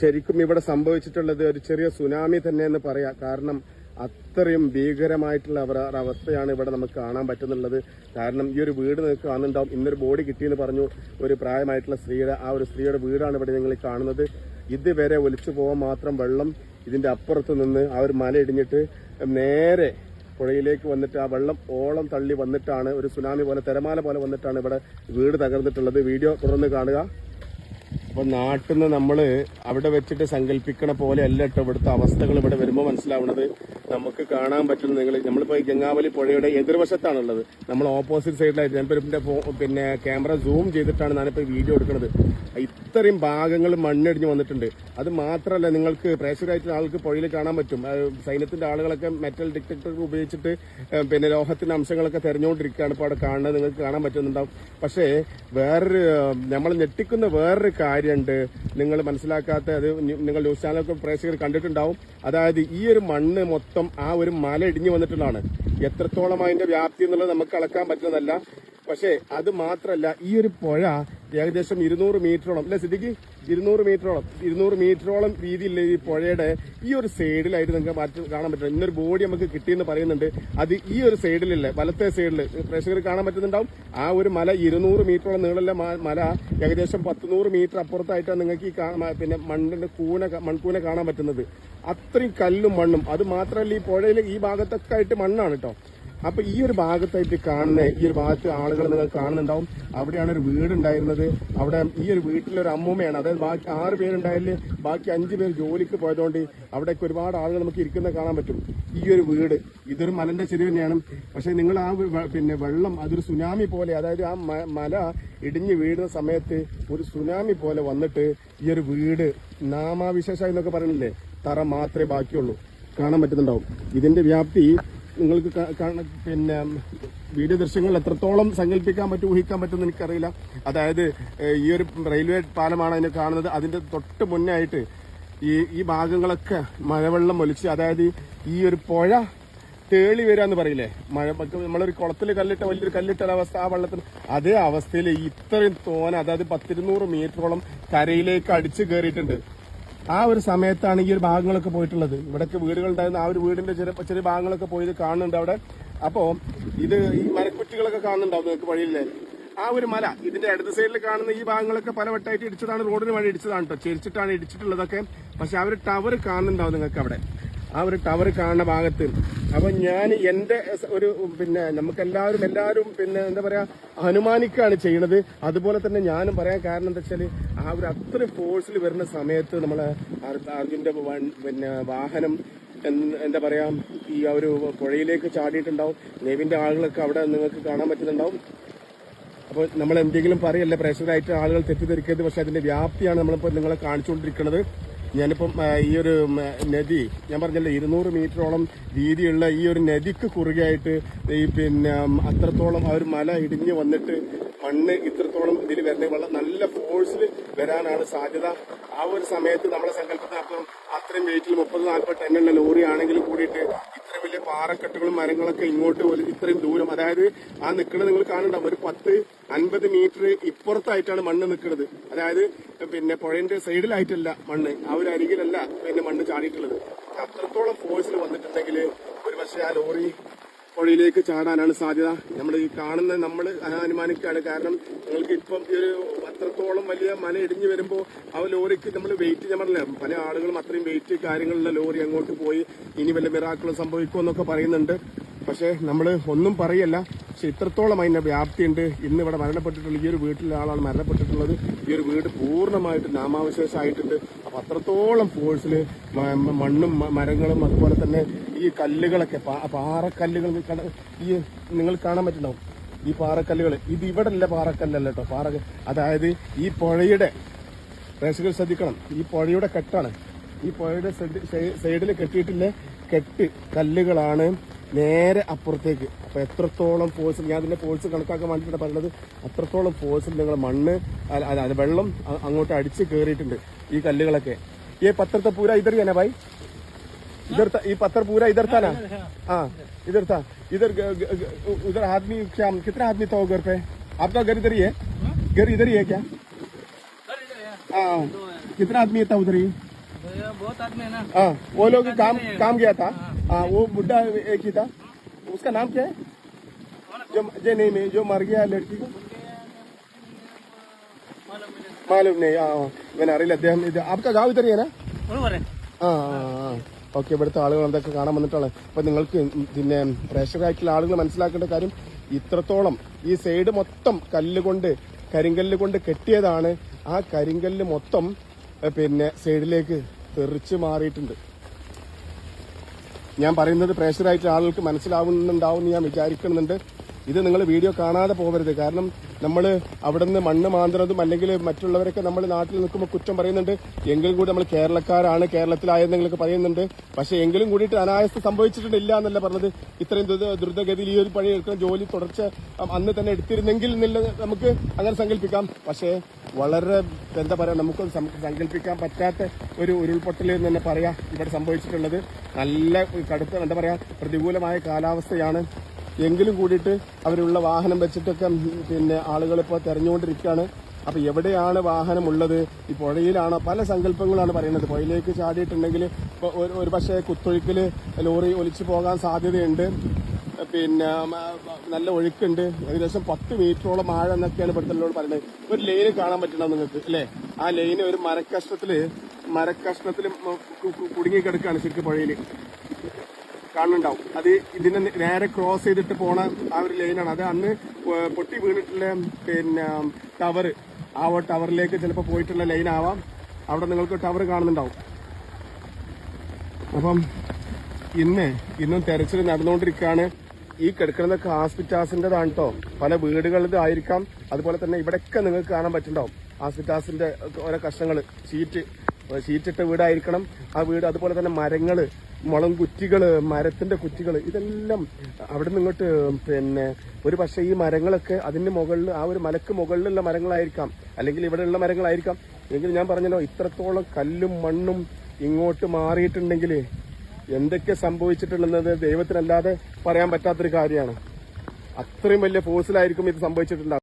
ശരിക്കും ഇവിടെ സംഭവിച്ചിട്ടുള്ളത് ഒരു ചെറിയ സുനാമി തന്നെ എന്ന് പറയാം. കാരണം അത്രയും ഭീകരമായിട്ടുള്ള അവസ്ഥയാണ് ഇവിടെ നമുക്ക് കാണാൻ പറ്റുന്നുള്ളത്. കാരണം ഈ ഒരു വീട് നിങ്ങൾക്ക് കാണുന്നുണ്ടാവും. ഇന്നൊരു ബോഡി കിട്ടിയെന്ന് പറഞ്ഞു ഒരു പ്രായമായിട്ടുള്ള സ്ത്രീയുടെ ആ ഒരു സ്ത്രീയുടെ വീടാണ് ഇവിടെ നിങ്ങൾ കാണുന്നത്. ഇതുവരെ ഒലിച്ചു പോകാൻ മാത്രം വെള്ളം ഇതിന്റെ അപ്പുറത്ത് നിന്ന് ആ ഒരു മല ഇടിഞ്ഞിട്ട് നേരെ പുഴയിലേക്ക് വന്നിട്ട് ആ വെള്ളം ഓളം തള്ളി വന്നിട്ടാണ് ഒരു സുനാമി പോലെ തിരമാല പോലെ വന്നിട്ടാണ് ഇവിടെ വീട് തകർന്നിട്ടുള്ളത്. വീഡിയോ തുടർന്ന് കാണുക. അപ്പൊ നാട്ടിൽ നിന്ന് അവിടെ വെച്ചിട്ട് സങ്കല്പിക്കണ പോലെ അല്ല കേട്ടോ ഇവിടുത്തെ അവസ്ഥകൾ ഇവിടെ വരുമ്പോൾ മനസ്സിലാവുന്നത് നമുക്ക് കാണാൻ പറ്റുന്ന നിങ്ങൾ നമ്മളിപ്പോ ഈ ഗംഗാവലി പുഴയുടെ എതിർവശത്താണുള്ളത്. നമ്മൾ ഓപ്പോസിറ്റ് സൈഡിലായിട്ട് ഞാനിപ്പോ ഇതിന്റെ പിന്നെ ക്യാമറ സൂം ചെയ്തിട്ടാണ് ഞാനിപ്പോ വീഡിയോ എടുക്കുന്നത്. ഇത്രയും ഭാഗങ്ങൾ മണ്ണിടിഞ്ഞ് വന്നിട്ടുണ്ട്. അത് മാത്രമല്ല നിങ്ങൾക്ക് പ്രേക്ഷകരായിട്ടുള്ള ആൾക്ക് പുഴയിൽ കാണാൻ പറ്റും. സൈന്യത്തിന്റെ ആളുകളൊക്കെ മെറ്റൽ ഡിറ്റക്ടർ ഉപയോഗിച്ചിട്ട് പിന്നെ ലോഹത്തിന്റെ അംശങ്ങളൊക്കെ തെരഞ്ഞുകൊണ്ടിരിക്കുകയാണ്. ഇപ്പോൾ അവിടെ കാണുന്നത് നിങ്ങൾക്ക് കാണാൻ പറ്റുന്നുണ്ടാവും. പക്ഷേ വേറൊരു നമ്മൾ ഞെട്ടിക്കുന്ന വേറൊരു കാര്യമുണ്ട്. നിങ്ങൾ മനസ്സിലാക്കാത്ത അത് നിങ്ങൾ ന്യൂസ് ചാനലൊക്കെ പ്രേക്ഷകർ കണ്ടിട്ടുണ്ടാവും. അതായത് ഈ ഒരു മണ്ണ് മൊത്തം ആ ഒരു മല ഇടിഞ്ഞു വന്നിട്ടുള്ളതാണ്. എത്രത്തോളം അതിന്റെ വ്യാപ്തി എന്നുള്ളത് നമുക്ക് അളക്കാൻ പറ്റുന്നതല്ല. പക്ഷേ അത് മാത്രമല്ല ഈ ഒരു പുഴ ഏകദേശം ഇരുന്നൂറ് മീറ്ററോളം. അല്ലെ സിദ്ധിക്ക് ഇരുന്നൂറ് മീറ്ററോളം. ഇരുന്നൂറ് മീറ്ററോളം വീതിയില്ല ഈ പുഴയുടെ ഈ ഒരു സൈഡിലായിട്ട് നിങ്ങൾക്ക് മാറ്റി കാണാൻ പറ്റും. ഇന്നൊരു ബോഡി നമുക്ക് കിട്ടിയെന്ന് പറയുന്നുണ്ട്. അത് ഈ ഒരു സൈഡിലല്ലേ വലത്തെ സൈഡിൽ പ്രേക്ഷകർ കാണാൻ പറ്റുന്നുണ്ടാവും. ആ ഒരു മല ഇരുന്നൂറ് മീറ്ററോളം നീളമുള്ള മല ഏകദേശം പത്തുനൂറ് മീറ്റർ അപ്പുറത്തായിട്ടാണ് നിങ്ങൾക്ക് ഈ പിന്നെ മണ്ണിന്റെ കൂന മൺകൂന കാണാൻ പറ്റുന്നത്. അത്രയും കല്ലും മണ്ണും. അത് മാത്രമല്ല ഈ പുഴയിൽ ഈ ഭാഗത്തൊക്കെ ആയിട്ട് മണ്ണാണ് കേട്ടോ അപ്പൊ ഈ ഒരു ഭാഗത്തായിട്ട് കാണുന്ന ഈ ഒരു ഭാഗത്ത് ആളുകൾ നിങ്ങൾ കാണുന്നുണ്ടാവും. അവിടെയാണ് ഒരു വീടുണ്ടായിരുന്നത്. അവിടെ ഈ ഒരു വീട്ടിലൊരു അമ്മൂമ്മയാണ്. അതായത് ബാക്കി ആറ് പേരുണ്ടായാലും ബാക്കി അഞ്ച് പേര് ജോലിക്ക് പോയതുകൊണ്ട് അവിടേക്ക് ഒരുപാട് ആളുകൾ നമുക്ക് ഇരിക്കുന്ന കാണാൻ പറ്റും. ഈ ഒരു വീട് ഇതൊരു മലന്റെ ചെരുവ് തന്നെയാണ്. പക്ഷെ നിങ്ങൾ ആ പിന്നെ വെള്ളം അതൊരു സുനാമി പോലെ അതായത് ആ മല ഇടിഞ്ഞു വീഴുന്ന സമയത്ത് ഒരു സുനാമി പോലെ വന്നിട്ട് ഈ ഒരു വീട് നാമാവിശേഷ എന്നൊക്കെ പറയുന്നില്ലേ? തറ മാത്രമേ ബാക്കിയുള്ളൂ. കാണാൻ പറ്റുന്നുണ്ടാവും. ഇതിന്റെ വ്യാപ്തി നിങ്ങൾക്ക് പിന്നെ വീഡിയോ ദൃശ്യങ്ങൾ എത്രത്തോളം സങ്കല്പിക്കാൻ പറ്റും ഊഹിക്കാൻ പറ്റുമെന്ന് എനിക്കറിയില്ല. അതായത് ഈ ഒരു റെയിൽവേ പാലമാണ് അതിനെ കാണുന്നത്. അതിന്റെ തൊട്ട് മുന്നേ ആയിട്ട് ഈ ഈ ഭാഗങ്ങളൊക്കെ മഴവെള്ളം ഒലിച്ച് അതായത് ഈ ഒരു പുഴ തേളി വരിക എന്ന് പറയില്ലേ? മഴ നമ്മളൊരു കുളത്തിൽ കല്ലിട്ട വലിയൊരു കല്ലിട്ട അവസ്ഥ ആ വെള്ളത്തിന്. അതേ അവസ്ഥയിൽ ഇത്രയും തോന അതായത് പത്തിരുന്നൂറ് മീറ്ററോളം കരയിലേക്ക് അടിച്ചു കയറിയിട്ടുണ്ട് ആ ഒരു സമയത്താണ് ഈ ഒരു ഭാഗങ്ങളൊക്കെ പോയിട്ടുള്ളത്. ഇവിടൊക്കെ വീടുകൾ ഉണ്ടായിരുന്ന ആ ഒരു വീടിന്റെ ചെറിയ ചെറിയ ഭാഗങ്ങളൊക്കെ പോയത് കാണുന്നുണ്ട് അവിടെ. അപ്പോ ഇത് ഈ മരക്കുറ്റികളൊക്കെ കാണുന്നുണ്ടാവും നിങ്ങൾക്ക് വഴിയില്ലേ? ആ ഒരു മല ഇതിന്റെ ഇടത് സൈഡിൽ കാണുന്ന ഈ ഭാഗങ്ങളൊക്കെ പല വട്ടമായിട്ട് ഇടിച്ചതാണ് റോഡിന് വഴി ഇടിച്ചതാണ് കേട്ടോ ചെരിച്ചിട്ടാണ് ഇടിച്ചിട്ടുള്ളതൊക്കെ. പക്ഷെ ആ ഒരു ടവർ കാണുന്നുണ്ടാവും നിങ്ങൾക്ക് അവിടെ. ആ ഒരു ടവർ കാണുന്ന ഭാഗത്ത്. അപ്പൊ ഞാൻ എന്റെ ഒരു പിന്നെ നമുക്ക് എല്ലാവരും എല്ലാവരും പിന്നെ എന്താ പറയാ അനുമാനിക്കുകയാണ് ചെയ്യണത്. അതുപോലെ തന്നെ ഞാനും പറയാൻ കാരണം എന്താ വെച്ചാൽ ആ ഒരു അത്ര ഫോഴ്സിൽ വരുന്ന സമയത്ത് നമ്മളെ അർജുന്റെ പിന്നെ വാഹനം എന്താ പറയാ ഈ ആ ഒരു പുഴയിലേക്ക് ചാടിയിട്ടുണ്ടാവും. നെവിന്റെ ആളുകളൊക്കെ അവിടെ നിങ്ങൾക്ക് കാണാൻ പറ്റുന്നുണ്ടാവും. അപ്പോൾ നമ്മൾ എന്തെങ്കിലും പറയല്ലേ പ്രേക്ഷകരായിട്ട് ആളുകൾ തെറ്റിദ്ധരിക്കരുത് പക്ഷെ അതിന്റെ വ്യാപ്തിയാണ് നമ്മളിപ്പോൾ നിങ്ങളെ കാണിച്ചുകൊണ്ടിരിക്കുന്നത്. ഞാനിപ്പം ഈ ഒരു നദി ഞാൻ പറഞ്ഞല്ലോ ഇരുന്നൂറ് മീറ്ററോളം വീതിയുള്ള ഈ ഒരു നദിക്ക് കുറുകെയായിട്ട് ഈ പിന്നെ അത്രത്തോളം ആ ഒരു മല ഇടിഞ്ഞ് വന്നിട്ട് മണ്ണ് ഇത്രത്തോളം ഇതിൽ വരുന്ന വെള്ളം നല്ല ഫോഴ്സിൽ വരാനാണ് സാധ്യത. ആ ഒരു സമയത്ത് നമ്മുടെ സങ്കല്പത്തിന് അപ്പം അത്രയും വെയിറ്റിൽ മുപ്പത് നാൽപ്പത് ടണ്ണുള്ള ലോറി ആണെങ്കിലും കൂടിയിട്ട് ഇത്ര വലിയ പാറക്കെട്ടുകളും മരങ്ങളൊക്കെ ഇങ്ങോട്ട് ഇത്രയും ദൂരം. അതായത് ആ നിൽക്കുന്നത് നിങ്ങൾ കാണണ്ടാവും ഒരു പത്ത് അൻപത് മീറ്റർ ഇപ്പുറത്തായിട്ടാണ് മണ്ണ് നിൽക്കുന്നത് അതായത് പിന്നെ പുഴയുടെ സൈഡിലായിട്ടല്ല മണ്ണ്. ആ ഒരു അരികിലല്ല പിന്നെ മണ്ണ് ചാടിയിട്ടുള്ളത്. അത്രത്തോളം ഫോഴ്സിൽ വന്നിട്ടുണ്ടെങ്കിൽ ഒരു പക്ഷേ ആ ലോറി പുഴയിലേക്ക് ചാടാനാണ് സാധ്യത. നമ്മൾ ഈ കാണുന്ന നമ്മൾ അനുമാനിക്കുകയാണ് കാരണം നിങ്ങൾക്ക് ഇപ്പം ഈ ഒരു അത്രത്തോളം വലിയ മല ഇടിഞ്ഞു വരുമ്പോൾ ആ ലോറിക്ക് നമ്മൾ വെയിറ്റ് ചെയ്യാൻ പല ആളുകളും അത്രയും വെയിറ്റ് കാര്യങ്ങളുള്ള ലോറി അങ്ങോട്ട് പോയി ഇനി വല്ല മിറാക്കളും സംഭവിക്കുമെന്നൊക്കെ പറയുന്നുണ്ട്. പക്ഷേ നമ്മൾ ഒന്നും പറയല്ല. പക്ഷെ ഇത്രത്തോളം അതിന്റെ വ്യാപ്തിയുണ്ട്. ഇന്ന് ഇവിടെ മരണപ്പെട്ടിട്ടുള്ള ഈ ഒരു വീട്ടിലെ ആളാണ് മരണപ്പെട്ടിട്ടുള്ളത്. ഈ ഒരു വീട് പൂർണമായിട്ട് നാമാവശേഷമായിട്ടുണ്ട്. അപ്പൊ അത്രത്തോളം ഫോഴ്സിൽ മണ്ണും മരങ്ങളും അതുപോലെ തന്നെ ഈ കല്ലുകളൊക്കെ പാറക്കല്ലുകൾ ഈ നിങ്ങൾ കാണാൻ പറ്റുന്നുണ്ടാവും. ഈ പാറക്കല്ലുകൾ ഇത് ഇവിടെ അല്ല പാറക്കല്ലല്ല കേട്ടോ. പാറ അതായത് ഈ പുഴയുടെ പ്രേക്ഷകർ ശ്രദ്ധിക്കണം. ഈ പുഴയുടെ കെട്ടാണ്. ഈ പുഴയുടെ സൈഡിൽ കെട്ടിയിട്ടില്ല? കെട്ട് കല്ലുകളാണ്. നേരെ അപ്പുറത്തേക്ക് അപ്പൊ എത്രത്തോളം ഫോഴ്സ് ഞാൻ അതിന്റെ ഫോഴ്സ് കണക്കാക്കാൻ വേണ്ടിയിട്ടാണ് പറയുന്നത് അത്രത്തോളം ഫോഴ്സിൽ നിങ്ങൾ മണ്ണ് അല്ല, അല്ല, അല്ല, വെള്ളം അ- അങ്ങോട്ട് അടിച്ച് കയറിയിട്ടുണ്ട് ഈ കല്ലുകളൊക്കെ ഈ പത്രത്തെ പൂര ഇതർ തന്നെ ഭായി इधर था ये पत्थर पूरा इधर था ना हाँ इधर था इधर ग- ग- ग- उधर आदमी क्या कितना आदमी था वो घर पे आपका घर इधर ही है घर इधर ही है क्या हाँ कितना आदमी था उधर ही तो ये बहुत आदमी है ना हाँ वो लोग काम काम गया था हाँ वो बुढ़ा एक ही था उसका नाम क्या है जो जो नहीं नहीं जो मर गया लड़की को मालूम नहीं हाँ हाँ. ഇവൻ അറിയില്ല അദ്ദേഹം ഇത് आपका गाँव इधर ही है ना बरोबर है ആ ഓക്കെ ഇവിടുത്തെ ആളുകൾ എന്തൊക്കെ കാണാൻ വന്നിട്ടുള്ളത് അപ്പൊ നിങ്ങൾക്ക് പിന്നെ പ്രേക്ഷകരായിട്ടുള്ള ആളുകൾ മനസ്സിലാക്കേണ്ട കാര്യം ഇത്രത്തോളം ഈ സൈഡ് മൊത്തം കല്ല് കൊണ്ട് കരിങ്കല്ല് കൊണ്ട് കെട്ടിയതാണ് ആ കരിങ്കല്ല് മൊത്തം ഏ, പിന്നെ സൈഡിലേക്ക് തെറിച്ച് മാറിയിട്ടുണ്ട്. ഞാൻ പറയുന്നത് പ്രേഷറായിട്ട് ആളുകൾക്ക് മനസ്സിലാവുന്നുണ്ടാവും എന്ന് ഞാൻ വിചാരിക്കുന്നുണ്ട്. ഇത് നിങ്ങൾ വീഡിയോ കാണാതെ പോകരുത്. കാരണം നമ്മൾ അവിടുന്ന് മണ്ണ് മാന്തുന്നതും അല്ലെങ്കിൽ മറ്റുള്ളവരൊക്കെ നമ്മൾ നാട്ടിൽ നിൽക്കുമ്പോൾ കുറ്റം പറയുന്നുണ്ട്. എങ്കിലും കൂടി നമ്മൾ കേരളക്കാരാണ് കേരളത്തിലായെന്നൊക്കെ പറയുന്നുണ്ട്. പക്ഷേ എങ്കിലും കൂടിയിട്ട് അനായാസം സംഭവിച്ചിട്ടില്ല എന്നല്ല പറഞ്ഞത്. ഇത്രയും ദ്രുത ദ്രുതഗതിയിൽ ഈ ഒരു പണി എടുക്കുന്ന ജോലി തുടർച്ച അന്ന് തന്നെ എടുത്തിരുന്നെങ്കിൽ നമുക്ക് അങ്ങനെ സങ്കല്പിക്കാം. പക്ഷേ വളരെ എന്താ പറയുക നമുക്ക് സങ്കല്പിക്കാൻ പറ്റാത്ത ഒരു ഉരുൾപൊട്ടൽ എന്ന് തന്നെ പറയാം ഇവിടെ സംഭവിച്ചിട്ടുള്ളത്. നല്ല കടുത്ത എന്താ പറയുക പ്രതികൂലമായ കാലാവസ്ഥയാണ്. എങ്കിലും കൂടിയിട്ട് അവരുള്ള വാഹനം വെച്ചിട്ടൊക്കെ പിന്നെ ആളുകൾ ഇപ്പോൾ തെരഞ്ഞുകൊണ്ടിരിക്കുകയാണ്. അപ്പോൾ എവിടെയാണ് വാഹനമുള്ളത്? ഈ പുഴയിലാണോ? പല സങ്കല്പങ്ങളാണ് പറയുന്നത്. പുഴയിലേക്ക് ചാടിയിട്ടുണ്ടെങ്കിൽ ഒരു പക്ഷേ കുത്തൊഴുക്കിൽ ലോറി ഒലിച്ചു പോകാൻ സാധ്യതയുണ്ട്. പിന്നെ നല്ല ഒഴുക്കുണ്ട്. ഏകദേശം പത്ത് മീറ്ററോളം ആഴം എന്നൊക്കെയാണ് ഇവിടുത്തെ പറയുന്നത്. ഒരു ലൈൻ കാണാൻ പറ്റണം നിങ്ങൾക്ക് അല്ലേ? ആ ലൈൻ ഒരു മരക്കഷ്ണത്തിൽ കുടുങ്ങി കിടക്കുകയാണ് ശരിക്കും പുഴയിൽ കാണുന്നുണ്ടാവും. അത് ഇതിനെ നേരെ ക്രോസ് ചെയ്തിട്ട് പോണ ആ ഒരു ലൈനാണ്. അത് അന്ന് പൊട്ടി വീണിട്ടുള്ള പിന്നെ ടവർ ആ ടവറിലേക്ക് ചിലപ്പോൾ പോയിട്ടുള്ള ലൈൻ ആവാം അവിടെ നിങ്ങൾക്ക് ടവർ കാണുന്നുണ്ടാവും. അപ്പം ഇന്ന് ഇന്നും തെരച്ചിൽ നടന്നുകൊണ്ടിരിക്കുകയാണ്. ഈ കിടക്കുന്നതൊക്കെ ഹോസ്പിറ്റാസിന്റെതാണ് കേട്ടോ പല വീടുകളിലും ആയിരിക്കാം. അതുപോലെ തന്നെ ഇവിടെയൊക്കെ നിങ്ങൾക്ക് കാണാൻ പറ്റുന്നുണ്ടാവും. ഹോസ്പിറ്റാസിന്റെ ഓരോ കഷ്ണങ്ങൾ ഷീറ്റ് ഷീറ്റിട്ട വീടായിരിക്കണം. ആ വീട് അതുപോലെ തന്നെ മരങ്ങൾ മുളം കുറ്റികൾ മരത്തിന്റെ കുറ്റികൾ ഇതെല്ലാം അവിടെ നിന്ന് പിന്നെ ഒരു ഈ മരങ്ങളൊക്കെ അതിന്റെ മുകളിൽ ആ ഒരു മലക്ക് മുകളിലുള്ള മരങ്ങളായിരിക്കാം. അല്ലെങ്കിൽ ഇവിടെയുള്ള മരങ്ങളായിരിക്കാം. എങ്കിൽ ഞാൻ പറഞ്ഞല്ലോ ഇത്രത്തോളം കല്ലും മണ്ണും ഇങ്ങോട്ട് മാറിയിട്ടുണ്ടെങ്കിൽ എന്തൊക്കെ സംഭവിച്ചിട്ടുള്ളത് ദൈവത്തിനല്ലാതെ പറയാൻ പറ്റാത്തൊരു കാര്യമാണ്. അത്രയും വലിയ ഫോഴ്സിലായിരിക്കും ഇത് സംഭവിച്ചിട്ടുണ്ടാവും